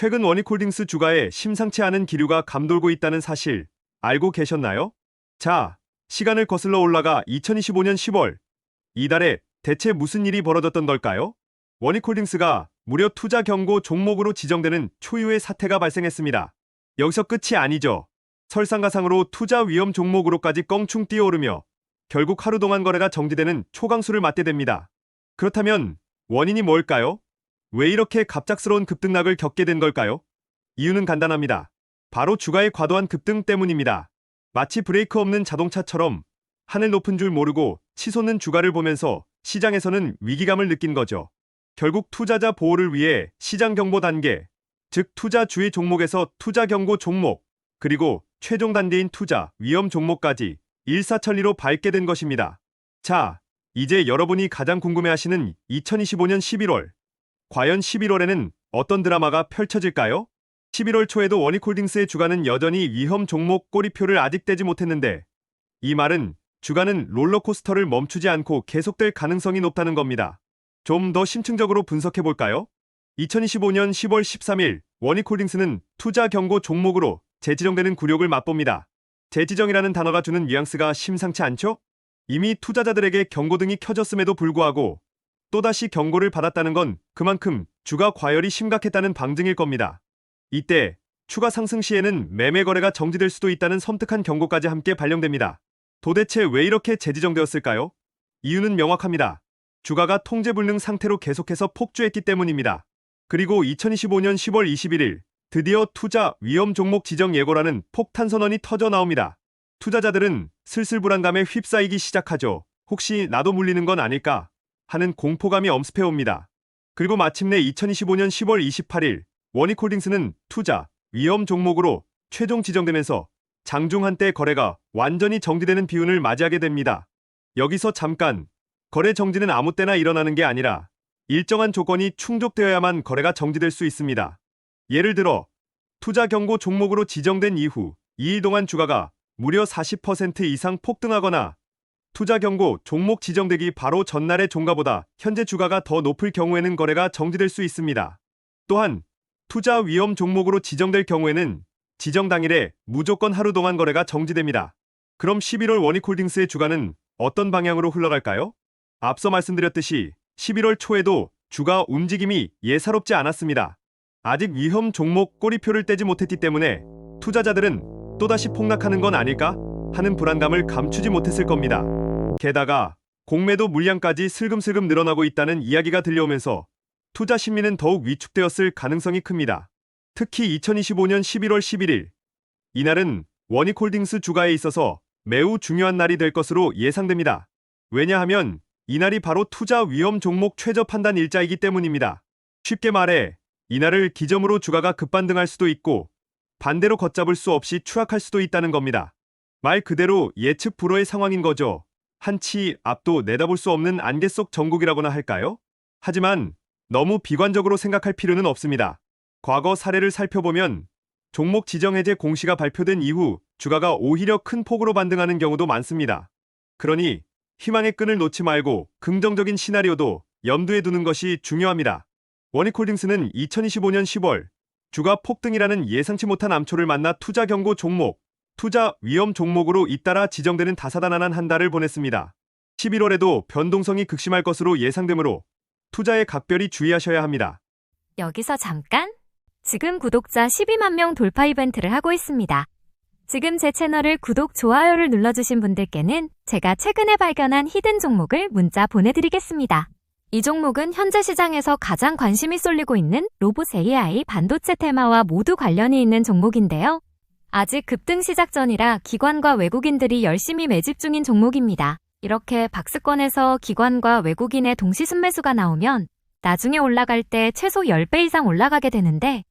최근 원익홀딩스 주가에 심상치 않은 기류가 감돌고 있다는 사실 알고 계셨나요? 자, 시간을 거슬러 올라가 2025년 10월 이달에 대체 무슨 일이 벌어졌던 걸까요? 원익홀딩스가 무려 투자 경고 종목으로 지정되는 초유의 사태가 발생했습니다. 여기서 끝이 아니죠. 설상가상으로 투자 위험 종목으로까지 껑충 뛰어오르며 결국 하루 동안 거래가 정지되는 초강수를 맞게 됩니다. 그렇다면 원인이 뭘까요? 왜 이렇게 갑작스러운 급등락을 겪게 된 걸까요? 이유는 간단합니다. 바로 주가의 과도한 급등 때문입니다. 마치 브레이크 없는 자동차처럼 하늘 높은 줄 모르고 치솟는 주가를 보면서 시장에서는 위기감을 느낀 거죠. 결국 투자자 보호를 위해 시장 경보 단계, 즉 투자 주의 종목에서 투자 경고 종목, 그리고 최종 단계인 투자 위험 종목까지 일사천리로 밟게 된 것입니다. 자, 이제 여러분이 가장 궁금해하시는 2025년 11월. 과연 11월에는 어떤 드라마가 펼쳐질까요? 11월 초에도 원익홀딩스의 주가는 여전히 위험 종목 꼬리표를 아직 떼지 못했는데 이 말은 주가는 롤러코스터를 멈추지 않고 계속될 가능성이 높다는 겁니다. 좀 더 심층적으로 분석해 볼까요? 2025년 10월 13일 원익홀딩스는 투자 경고 종목으로 재지정되는 굴욕을 맛봅니다. 재지정이라는 단어가 주는 뉘앙스가 심상치 않죠? 이미 투자자들에게 경고등이 켜졌음에도 불구하고 또다시 경고를 받았다는 건 그만큼 주가 과열이 심각했다는 방증일 겁니다. 이때 추가 상승 시에는 매매 거래가 정지될 수도 있다는 섬뜩한 경고까지 함께 발령됩니다. 도대체 왜 이렇게 재지정되었을까요? 이유는 명확합니다. 주가가 통제불능 상태로 계속해서 폭주했기 때문입니다. 그리고 2025년 10월 21일 드디어 투자 위험 종목 지정 예고라는 폭탄 선언이 터져 나옵니다. 투자자들은 슬슬 불안감에 휩싸이기 시작하죠. 혹시 나도 물리는 건 아닐까 하는 공포감이 엄습해 옵니다. 그리고 마침내 2025년 10월 28일 원익홀딩스는 투자 위험 종목으로 최종 지정되면서 장중 한때 거래가 완전히 정지되는 비운을 맞이하게 됩니다. 여기서 잠깐 거래 정지는 아무 때나 일어나는 게 아니라 일정한 조건이 충족되어야만 거래가 정지될 수 있습니다. 예를 들어 투자 경고 종목으로 지정된 이후 2일 동안 주가가 무려 40% 이상 폭등하거나 투자 경고 종목 지정되기 바로 전날의 종가보다 현재 주가가 더 높을 경우에는 거래가 정지될 수 있습니다. 또한 투자 위험 종목으로 지정될 경우에는 지정 당일에 무조건 하루 동안 거래가 정지됩니다. 그럼 11월 원익홀딩스의 주가는 어떤 방향으로 흘러갈까요? 앞서 말씀드렸듯이 11월 초에도 주가 움직임이 예사롭지 않았습니다. 아직 위험 종목 꼬리표를 떼지 못했기 때문에 투자자들은 또다시 폭락하는 건 아닐까 하는 불안감을 감추지 못했을 겁니다. 게다가 공매도 물량까지 슬금슬금 늘어나고 있다는 이야기가 들려오면서 투자 심리는 더욱 위축되었을 가능성이 큽니다. 특히 2025년 11월 11일 이날은 원익홀딩스 주가에 있어서 매우 중요한 날이 될 것으로 예상됩니다. 왜냐하면 이날이 바로 투자 위험 종목 최저 판단 일자이기 때문입니다. 쉽게 말해 이날을 기점으로 주가가 급반등할 수도 있고 반대로 걷잡을 수 없이 추락할 수도 있다는 겁니다. 말 그대로 예측 불허의 상황인 거죠. 한치 앞도 내다볼 수 없는 안개 속 전국이라고나 할까요? 하지만 너무 비관적으로 생각할 필요는 없습니다. 과거 사례를 살펴보면 종목 지정 해제 공시가 발표된 이후 주가가 오히려 큰 폭으로 반등하는 경우도 많습니다. 그러니 희망의 끈을 놓지 말고 긍정적인 시나리오도 염두에 두는 것이 중요합니다. 원익홀딩스는 2025년 10월 주가 폭등이라는 예상치 못한 암초를 만나 투자 경고 종목, 투자 위험 종목으로 잇따라 지정되는 다사다난한 한 달을 보냈습니다. 11월에도 변동성이 극심할 것으로 예상되므로 투자에 각별히 주의하셔야 합니다. 여기서 잠깐! 지금 구독자 12만 명 돌파 이벤트를 하고 있습니다. 지금 제 채널을 구독, 좋아요를 눌러주신 분들께는 제가 최근에 발견한 히든 종목을 문자 보내드리겠습니다. 이 종목은 현재 시장에서 가장 관심이 쏠리고 있는 로봇 AI 반도체 테마와 모두 관련이 있는 종목인데요. 아직 급등 시작 전이라 기관과 외국인들이 열심히 매집 중인 종목입니다. 이렇게 박스권에서 기관과 외국인의 동시 순매수가 나오면 나중에 올라갈 때 최소 10배 이상 올라가게 되는데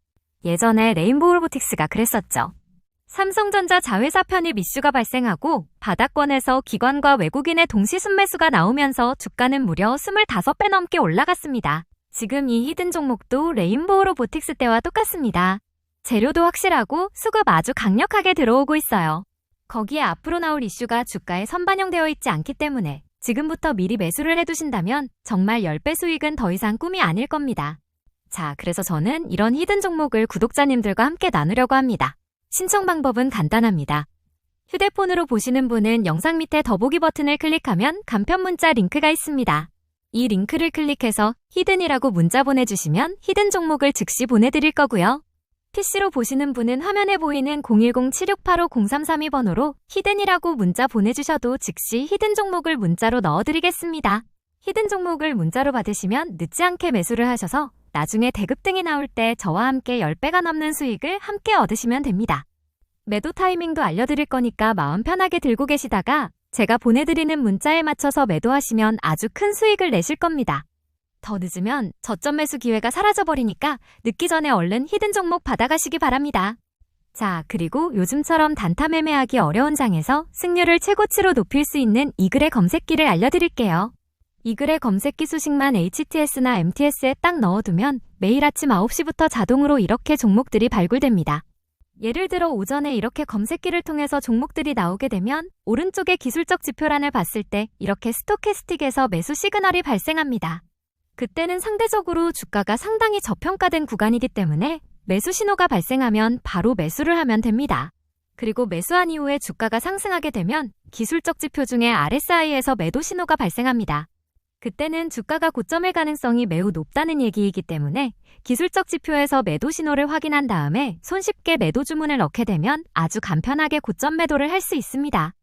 예전에 레인보우 로보틱스가 그랬었죠. 삼성전자 자회사 편입 이슈가 발생하고 바닥권에서 기관과 외국인의 동시 순매수가 나오면서 주가는 무려 25배 넘게 올라갔습니다. 지금 이 히든 종목도 레인보우 로보틱스 때와 똑같습니다. 재료도 확실하고 수급 아주 강력하게 들어오고 있어요. 거기에 앞으로 나올 이슈가 주가에 선반영되어 있지 않기 때문에 지금부터 미리 매수를 해두신다면 정말 10배 수익은 더 이상 꿈이 아닐 겁니다. 자, 그래서 저는 이런 히든 종목을 구독자님들과 함께 나누려고 합니다. 신청 방법은 간단합니다. 휴대폰으로 보시는 분은 영상 밑에 더보기 버튼을 클릭하면 간편 문자 링크가 있습니다. 이 링크를 클릭해서 히든이라고 문자 보내주시면 히든 종목을 즉시 보내드릴 거고요. PC로 보시는 분은 화면에 보이는 010-7685-0332번호로 히든이라고 문자 보내주셔도 즉시 히든 종목을 문자로 넣어드리겠습니다. 히든 종목을 문자로 받으시면 늦지 않게 매수를 하셔서 나중에 대급 등이 나올 때 저와 함께 10배가 넘는 수익을 함께 얻으시면 됩니다. 매도 타이밍도 알려드릴 거니까 마음 편하게 들고 계시다가 제가 보내드리는 문자에 맞춰서 매도하시면 아주 큰 수익을 내실 겁니다. 더 늦으면 저점 매수 기회가 사라져버리니까 늦기 전에 얼른 히든 종목 받아가시기 바랍니다. 자, 그리고 요즘처럼 단타 매매하기 어려운 장에서 승률을 최고치로 높일 수 있는 이글의 검색기를 알려드릴게요. 이글의 검색기 수식만 HTS나 MTS에 딱 넣어두면 매일 아침 9시부터 자동으로 이렇게 종목들이 발굴됩니다. 예를 들어 오전에 이렇게 검색기를 통해서 종목들이 나오게 되면 오른쪽에 기술적 지표란을 봤을 때 이렇게 스토캐스틱에서 매수 시그널이 발생합니다. 그때는 상대적으로 주가가 상당히 저평가된 구간이기 때문에 매수 신호가 발생하면 바로 매수를 하면 됩니다. 그리고 매수한 이후에 주가가 상승하게 되면 기술적 지표 중에 RSI에서 매도 신호가 발생합니다. 그때는 주가가 고점일 가능성이 매우 높다는 얘기이기 때문에 기술적 지표에서 매도 신호를 확인한 다음에 손쉽게 매도 주문을 넣게 되면 아주 간편하게 고점 매도를 할 수 있습니다.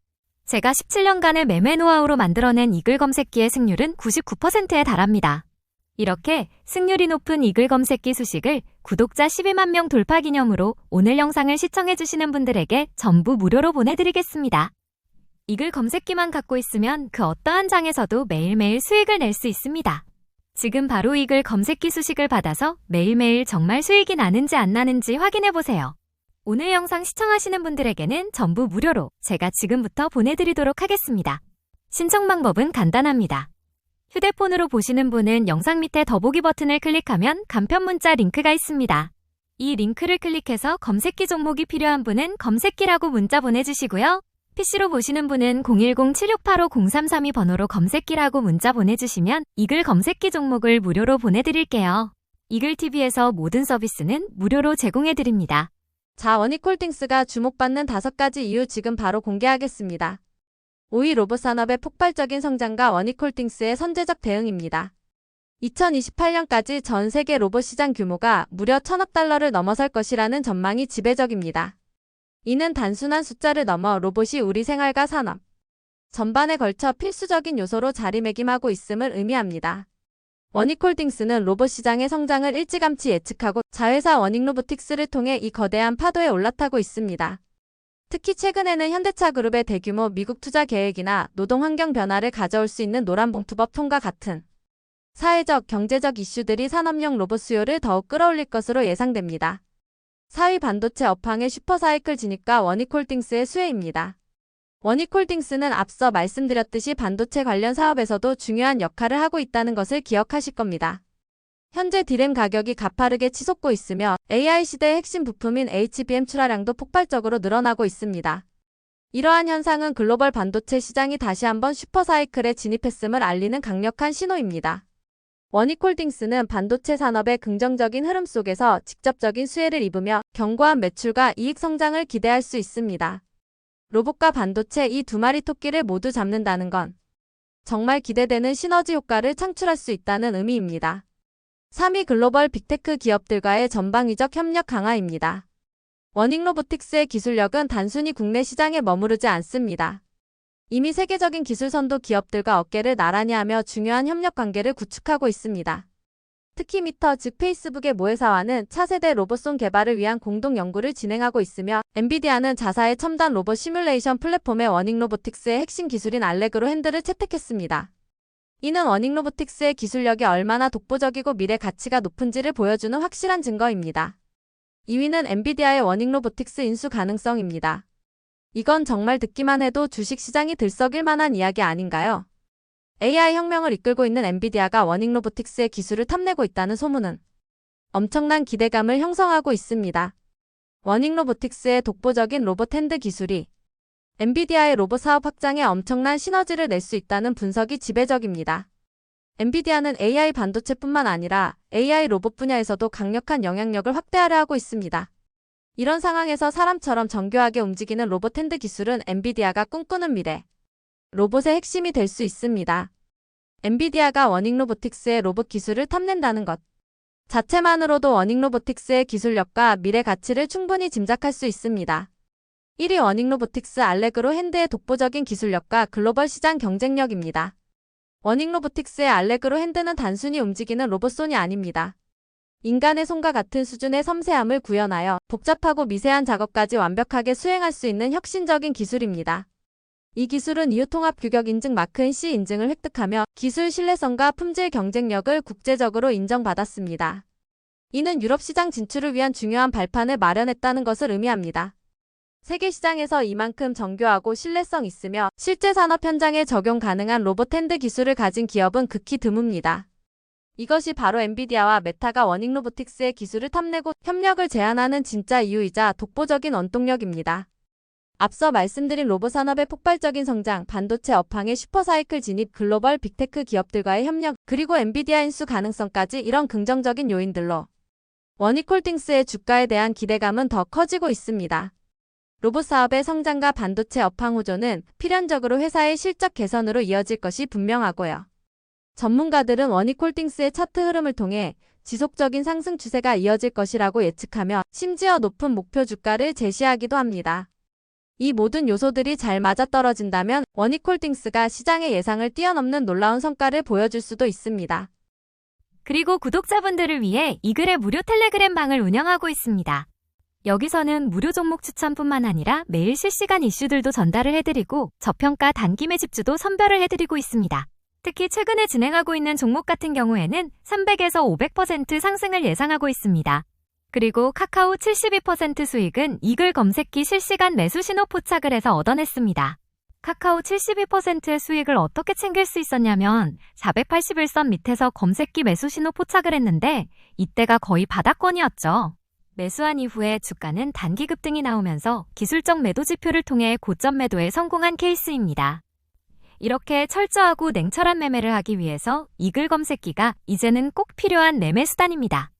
제가 17년간의 매매 노하우로 만들어낸 이글 검색기의 승률은 99%에 달합니다. 이렇게 승률이 높은 이글 검색기 수식을 구독자 12만 명 돌파 기념으로 오늘 영상을 시청해주시는 분들에게 전부 무료로 보내드리겠습니다. 이글 검색기만 갖고 있으면 그 어떠한 장에서도 매일매일 수익을 낼 수 있습니다. 지금 바로 이글 검색기 수식을 받아서 매일매일 정말 수익이 나는지 안 나는지 확인해보세요. 오늘 영상 시청하시는 분들에게는 전부 무료로 제가 지금부터 보내드리도록 하겠습니다. 신청 방법은 간단합니다. 휴대폰으로 보시는 분은 영상 밑에 더보기 버튼을 클릭하면 간편 문자 링크가 있습니다. 이 링크를 클릭해서 검색기 종목이 필요한 분은 검색기라고 문자 보내주시고요. PC로 보시는 분은 010-7685-0332 번호로 검색기라고 문자 보내주시면 이글 검색기 종목을 무료로 보내드릴게요. 이글TV에서 모든 서비스는 무료로 제공해드립니다. 자, 원익홀딩스가 주목받는 다섯 가지 이유 지금 바로 공개하겠습니다. 5위 로봇 산업의 폭발적인 성장과 원익홀딩스의 선제적 대응입니다. 2028년까지 전 세계 로봇 시장 규모가 무려 천억 달러를 넘어설 것이라는 전망이 지배적입니다. 이는 단순한 숫자를 넘어 로봇이 우리 생활과 산업, 전반에 걸쳐 필수적인 요소로 자리매김하고 있음을 의미합니다. 원익홀딩스는 로봇 시장의 성장을 일찌감치 예측하고 자회사 원익로보틱스를 통해 이 거대한 파도에 올라타고 있습니다. 특히 최근에는 현대차 그룹의 대규모 미국 투자 계획이나 노동 환경 변화를 가져올 수 있는 노란봉투법 통과 같은 사회적, 경제적 이슈들이 산업용 로봇 수요를 더욱 끌어올릴 것으로 예상됩니다. 4위 반도체 업황의 슈퍼사이클 진입과 원익홀딩스의 수혜입니다. 원익홀딩스는 앞서 말씀드렸듯이 반도체 관련 사업에서도 중요한 역할을 하고 있다는 것을 기억하실 겁니다. 현재 디램 가격이 가파르게 치솟고 있으며 AI 시대의 핵심 부품인 HBM 출하량도 폭발적으로 늘어나고 있습니다. 이러한 현상은 글로벌 반도체 시장이 다시 한번 슈퍼사이클에 진입했음을 알리는 강력한 신호입니다. 원익홀딩스는 반도체 산업의 긍정적인 흐름 속에서 직접적인 수혜를 입으며 견고한 매출과 이익 성장을 기대할 수 있습니다. 로봇과 반도체 이 두 마리 토끼를 모두 잡는다는 건 정말 기대되는 시너지 효과를 창출할 수 있다는 의미입니다. 3위 글로벌 빅테크 기업들과의 전방위적 협력 강화입니다. 원익로보틱스의 기술력은 단순히 국내 시장에 머무르지 않습니다. 이미 세계적인 기술 선도 기업들과 어깨를 나란히 하며 중요한 협력 관계를 구축하고 있습니다. 특히 미터 즉 페이스북의 모회사와는 차세대 로봇송 개발을 위한 공동 연구를 진행하고 있으며 엔비디아는 자사의 첨단 로봇 시뮬레이션 플랫폼의 워닝 로보틱스의 핵심 기술인 알렉으로 핸들을 채택했습니다. 이는 워닝 로보틱스의 기술력이 얼마나 독보적이고 미래 가치가 높은지를 보여주는 확실한 증거입니다. 2위는 엔비디아의 워닝 로보틱스 인수 가능성입니다. 이건 정말 듣기만 해도 주식시장이 들썩일 만한 이야기 아닌가요? AI 혁명을 이끌고 있는 엔비디아가 워닝 로보틱스의 기술을 탐내고 있다는 소문은 엄청난 기대감을 형성하고 있습니다. 워닝 로보틱스의 독보적인 로봇 핸드 기술이 엔비디아의 로봇 사업 확장에 엄청난 시너지를 낼 수 있다는 분석이 지배적입니다. 엔비디아는 AI 반도체뿐만 아니라 AI 로봇 분야에서도 강력한 영향력을 확대하려 하고 있습니다. 이런 상황에서 사람처럼 정교하게 움직이는 로봇 핸드 기술은 엔비디아가 꿈꾸는 미래. 로봇의 핵심이 될 수 있습니다. 엔비디아가 워닝 로보틱스의 로봇 기술을 탐낸다는 것. 자체만으로도 워닝 로보틱스의 기술력과 미래 가치를 충분히 짐작할 수 있습니다. 1위 워닝 로보틱스 알렉으로 핸드의 독보적인 기술력과 글로벌 시장 경쟁력입니다. 워닝 로보틱스의 알렉으로 핸드는 단순히 움직이는 로봇손이 아닙니다. 인간의 손과 같은 수준의 섬세함을 구현하여 복잡하고 미세한 작업까지 완벽하게 수행할 수 있는 혁신적인 기술입니다. 이 기술은 이유통합 규격 인증 마크 NC 인증을 획득하며 기술 신뢰성과 품질 경쟁력을 국제적으로 인정받았습니다. 이는 유럽 시장 진출을 위한 중요한 발판을 마련했다는 것을 의미합니다. 세계 시장에서 이만큼 정교하고 신뢰성 있으며 실제 산업 현장에 적용 가능한 로봇 핸드 기술을 가진 기업은 극히 드뭅니다. 이것이 바로 엔비디아와 메타가 워닝 로보틱스의 기술을 탐내고 협력을 제안하는 진짜 이유이자 독보적인 원동력입니다. 앞서 말씀드린 로봇 산업의 폭발적인 성장, 반도체 업황의 슈퍼사이클 진입, 글로벌 빅테크 기업들과의 협력, 그리고 엔비디아 인수 가능성까지 이런 긍정적인 요인들로 원이콜딩스의 주가에 대한 기대감은 더 커지고 있습니다. 로봇 사업의 성장과 반도체 업황 호조는 필연적으로 회사의 실적 개선으로 이어질 것이 분명하고요. 전문가들은 원이콜딩스의 차트 흐름을 통해 지속적인 상승 추세가 이어질 것이라고 예측하며 심지어 높은 목표 주가를 제시하기도 합니다. 이 모든 요소들이 잘 맞아떨어진다면 원이콜딩스가 시장의 예상을 뛰어넘는 놀라운 성과를 보여줄 수도 있습니다. 그리고 구독자분들을 위해 이 글의 무료 텔레그램 방을 운영하고 있습니다. 여기서는 무료 종목 추천뿐만 아니라 매일 실시간 이슈들도 전달을 해드리고 저평가 단기 매집주도 선별을 해드리고 있습니다. 특히 최근에 진행하고 있는 종목 같은 경우에는 300에서 500% 상승을 예상하고 있습니다. 그리고 카카오 72% 수익은 이글 검색기 실시간 매수 신호 포착을 해서 얻어냈습니다. 카카오 72%의 수익을 어떻게 챙길 수 있었냐면 481선 밑에서 검색기 매수 신호 포착을 했는데 이때가 거의 바닥권이었죠. 매수한 이후에 주가는 단기 급등이 나오면서 기술적 매도 지표를 통해 고점 매도에 성공한 케이스입니다. 이렇게 철저하고 냉철한 매매를 하기 위해서 이글 검색기가 이제는 꼭 필요한 매매 수단입니다.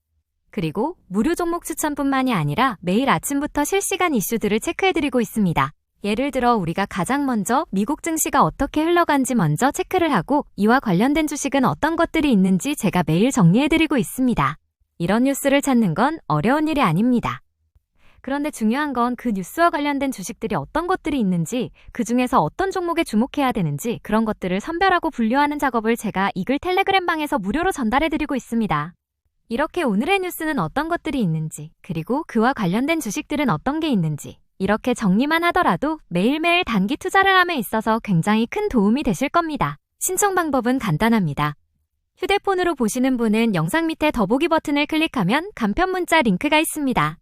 그리고 무료 종목 추천뿐만이 아니라 매일 아침부터 실시간 이슈들을 체크해드리고 있습니다. 예를 들어 우리가 가장 먼저 미국 증시가 어떻게 흘러간지 먼저 체크를 하고 이와 관련된 주식은 어떤 것들이 있는지 제가 매일 정리해드리고 있습니다. 이런 뉴스를 찾는 건 어려운 일이 아닙니다. 그런데 중요한 건 그 뉴스와 관련된 주식들이 어떤 것들이 있는지, 그 중에서 어떤 종목에 주목해야 되는지 그런 것들을 선별하고 분류하는 작업을 제가 이글 텔레그램 방에서 무료로 전달해드리고 있습니다. 이렇게 오늘의 뉴스는 어떤 것들이 있는지, 그리고 그와 관련된 주식들은 어떤 게 있는지, 이렇게 정리만 하더라도 매일매일 단기 투자를 함에 있어서 굉장히 큰 도움이 되실 겁니다. 신청 방법은 간단합니다. 휴대폰으로 보시는 분은 영상 밑에 더보기 버튼을 클릭하면 간편 문자 링크가 있습니다.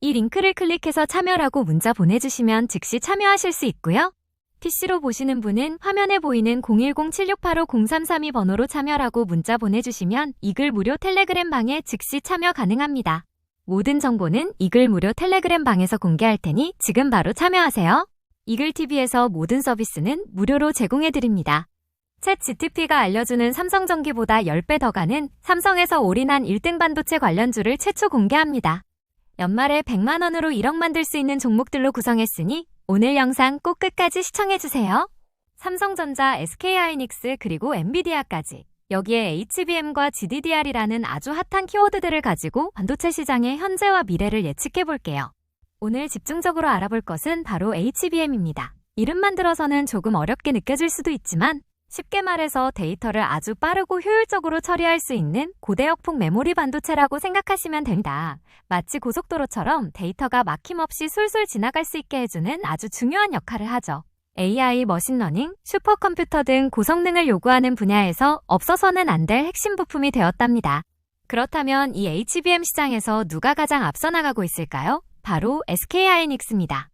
이 링크를 클릭해서 참여라고 문자 보내주시면 즉시 참여하실 수 있고요. PC로 보시는 분은 화면에 보이는 010-7685-0332 번호로 참여라고 문자 보내주시면 이글 무료 텔레그램 방에 즉시 참여 가능합니다. 모든 정보는 이글 무료 텔레그램 방에서 공개할 테니 지금 바로 참여하세요. 이글TV에서 모든 서비스는 무료로 제공해드립니다. 챗 GTP가 알려주는 삼성전기보다 10배 더 가는 삼성에서 올인한 1등 반도체 관련주를 최초 공개합니다. 연말에 100만 원으로 1억 만들 수 있는 종목들로 구성했으니 오늘 영상 꼭 끝까지 시청해주세요. 삼성전자, SK하이닉스 그리고 엔비디아까지 여기에 HBM과 GDDR이라는 아주 핫한 키워드들을 가지고 반도체 시장의 현재와 미래를 예측해 볼게요. 오늘 집중적으로 알아볼 것은 바로 HBM입니다. 이름만 들어서는 조금 어렵게 느껴질 수도 있지만 쉽게 말해서 데이터를 아주 빠르고 효율적으로 처리할 수 있는 고대역폭 메모리 반도체라고 생각하시면 됩니다. 마치 고속도로처럼 데이터가 막힘없이 술술 지나갈 수 있게 해주는 아주 중요한 역할을 하죠. AI, 머신러닝, 슈퍼컴퓨터 등 고성능을 요구하는 분야에서 없어서는 안 될 핵심 부품이 되었답니다. 그렇다면 이 HBM 시장에서 누가 가장 앞서 나가고 있을까요? 바로 SK하이닉스입니다.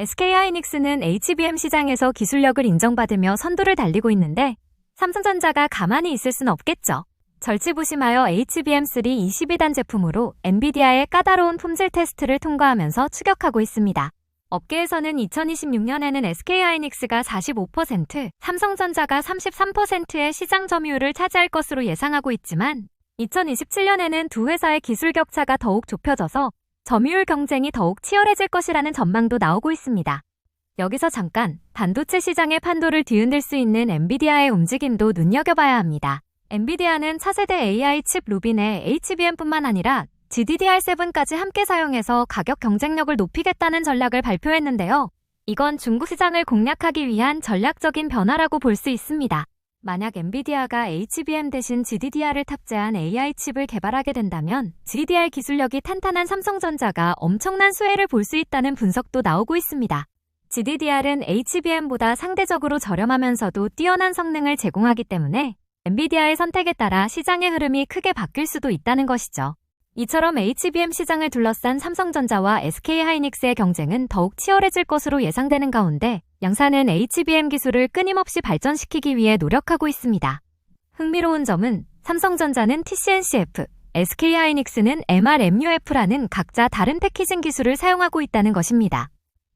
SK하이닉스는 HBM 시장에서 기술력을 인정받으며 선두를 달리고 있는데 삼성전자가 가만히 있을 순 없겠죠. 절치부심하여 HBM3 22단 제품으로 엔비디아의 까다로운 품질 테스트를 통과하면서 추격하고 있습니다. 업계에서는 2026년에는 SK하이닉스가 45%, 삼성전자가 33%의 시장 점유율을 차지할 것으로 예상하고 있지만 2027년에는 두 회사의 기술 격차가 더욱 좁혀져서 점유율 경쟁이 더욱 치열해질 것이라는 전망도 나오고 있습니다. 여기서 잠깐 반도체 시장의 판도를 뒤흔들 수 있는 엔비디아의 움직임도 눈여겨봐야 합니다. 엔비디아는 차세대 AI 칩 루빈의 HBM뿐만 아니라 GDDR7까지 함께 사용해서 가격 경쟁력을 높이겠다는 전략을 발표했는데요. 이건 중국 시장을 공략하기 위한 전략적인 변화라고 볼 수 있습니다. 만약 엔비디아가 HBM 대신 GDDR을 탑재한 AI 칩을 개발하게 된다면 GDDR 기술력이 탄탄한 삼성전자가 엄청난 수혜를 볼 수 있다는 분석도 나오고 있습니다. GDDR은 HBM보다 상대적으로 저렴하면서도 뛰어난 성능을 제공하기 때문에 엔비디아의 선택에 따라 시장의 흐름이 크게 바뀔 수도 있다는 것이죠. 이처럼 HBM 시장을 둘러싼 삼성전자와 SK하이닉스의 경쟁은 더욱 치열해질 것으로 예상되는 가운데 양사는 HBM 기술을 끊임없이 발전시키기 위해 노력하고 있습니다. 흥미로운 점은 삼성전자는 TCNCF, SK하이닉스는 MRMUF라는 각자 다른 패키징 기술을 사용하고 있다는 것입니다.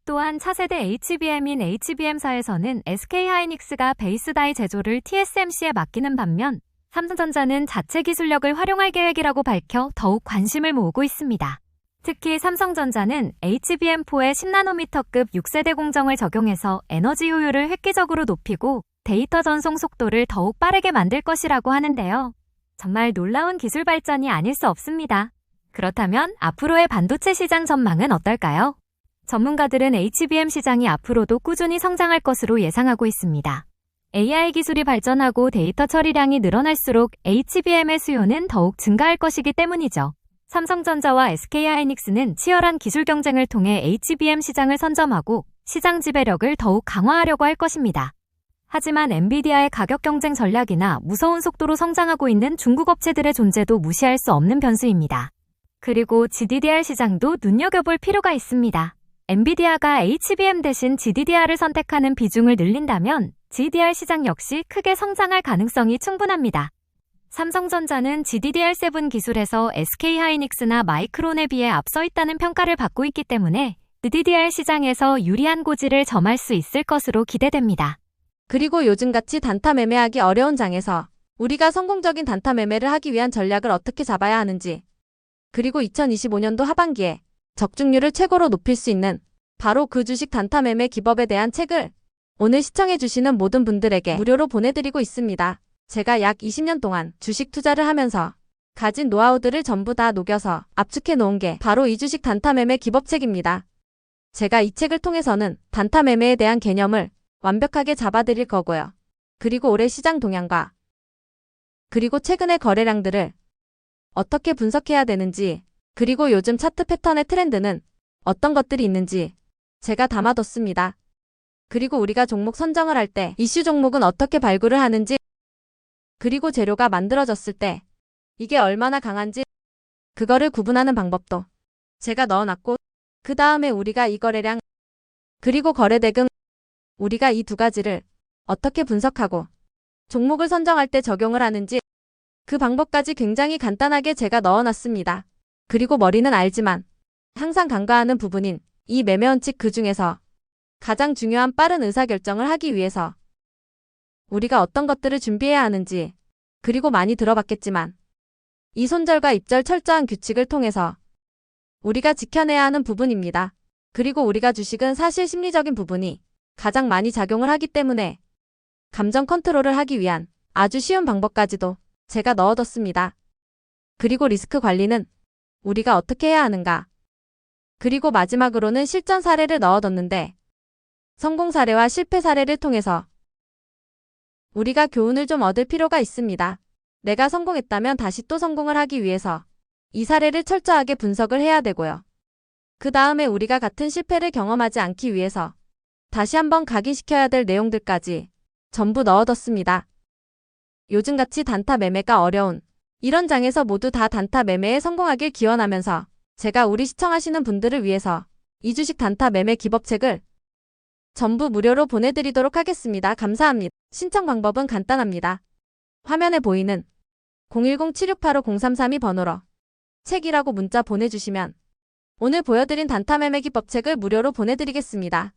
또한 차세대 HBM인 HBM사에서는 SK하이닉스가 베이스 다이 제조를 TSMC에 맡기는 반면 삼성전자는 자체 기술력을 활용할 계획이라고 밝혀 더욱 관심을 모으고 있습니다. 특히 삼성전자는 HBM4의 10나노미터급 6세대 공정을 적용해서 에너지 효율을 획기적으로 높이고 데이터 전송 속도를 더욱 빠르게 만들 것이라고 하는데요. 정말 놀라운 기술 발전이 아닐 수 없습니다. 그렇다면 앞으로의 반도체 시장 전망은 어떨까요? 전문가들은 HBM 시장이 앞으로도 꾸준히 성장할 것으로 예상하고 있습니다. AI 기술이 발전하고 데이터 처리량이 늘어날수록 HBM의 수요는 더욱 증가할 것이기 때문이죠. 삼성전자와 SK하이닉스는 치열한 기술 경쟁을 통해 HBM 시장을 선점하고 시장 지배력을 더욱 강화하려고 할 것입니다. 하지만 엔비디아의 가격 경쟁 전략이나 무서운 속도로 성장하고 있는 중국 업체들의 존재도 무시할 수 없는 변수입니다. 그리고 GDDR 시장도 눈여겨볼 필요가 있습니다. 엔비디아가 HBM 대신 GDDR을 선택하는 비중을 늘린다면 GDR 시장 역시 크게 성장할 가능성이 충분합니다. 삼성전자는 GDDR7 기술에서 SK하이닉스나 마이크론에 비해 앞서 있다는 평가를 받고 있기 때문에 GDDR 시장에서 유리한 고지를 점할 수 있을 것으로 기대됩니다. 그리고 요즘같이 단타 매매하기 어려운 장에서 우리가 성공적인 단타 매매를 하기 위한 전략을 어떻게 잡아야 하는지, 그리고 2025년도 하반기에 적중률을 최고로 높일 수 있는 바로 그 주식 단타 매매 기법에 대한 책을 오늘 시청해주시는 모든 분들에게 무료로 보내드리고 있습니다. 제가 약 20년 동안 주식 투자를 하면서 가진 노하우들을 전부 다 녹여서 압축해 놓은 게 바로 이 주식 단타 매매 기법책입니다. 제가 이 책을 통해서는 단타 매매에 대한 개념을 완벽하게 잡아드릴 거고요. 그리고 올해 시장 동향과 그리고 최근의 거래량들을 어떻게 분석해야 되는지 그리고 요즘 차트 패턴의 트렌드는 어떤 것들이 있는지 제가 담아뒀습니다. 그리고 우리가 종목 선정을 할 때 이슈 종목은 어떻게 발굴을 하는지 그리고 재료가 만들어졌을 때 이게 얼마나 강한지 그거를 구분하는 방법도 제가 넣어놨고 그 다음에 우리가 이 거래량 그리고 거래 대금 우리가 이 두 가지를 어떻게 분석하고 종목을 선정할 때 적용을 하는지 그 방법까지 굉장히 간단하게 제가 넣어놨습니다. 그리고 머리는 알지만 항상 간과하는 부분인 이 매매 원칙 그 중에서 가장 중요한 빠른 의사결정을 하기 위해서 우리가 어떤 것들을 준비해야 하는지 그리고 많이 들어봤겠지만 이 손절과 입절 철저한 규칙을 통해서 우리가 지켜내야 하는 부분입니다. 그리고 우리가 주식은 사실 심리적인 부분이 가장 많이 작용을 하기 때문에 감정 컨트롤을 하기 위한 아주 쉬운 방법까지도 제가 넣어뒀습니다. 그리고 리스크 관리는 우리가 어떻게 해야 하는가? 그리고 마지막으로는 실전 사례를 넣어뒀는데 성공 사례와 실패 사례를 통해서 우리가 교훈을 좀 얻을 필요가 있습니다. 내가 성공했다면 다시 또 성공을 하기 위해서 이 사례를 철저하게 분석을 해야 되고요. 그 다음에 우리가 같은 실패를 경험하지 않기 위해서 다시 한번 각인시켜야 될 내용들까지 전부 넣어뒀습니다. 요즘같이 단타 매매가 어려운 이런 장에서 모두 다 단타 매매에 성공하길 기원하면서 제가 우리 시청하시는 분들을 위해서 이 주식 단타 매매 기법책을 전부 무료로 보내드리도록 하겠습니다. 감사합니다. 신청 방법은 간단합니다. 화면에 보이는 010-7685-0332 번호로 책이라고 문자 보내주시면 오늘 보여드린 단타 매매 기법책을 무료로 보내드리겠습니다.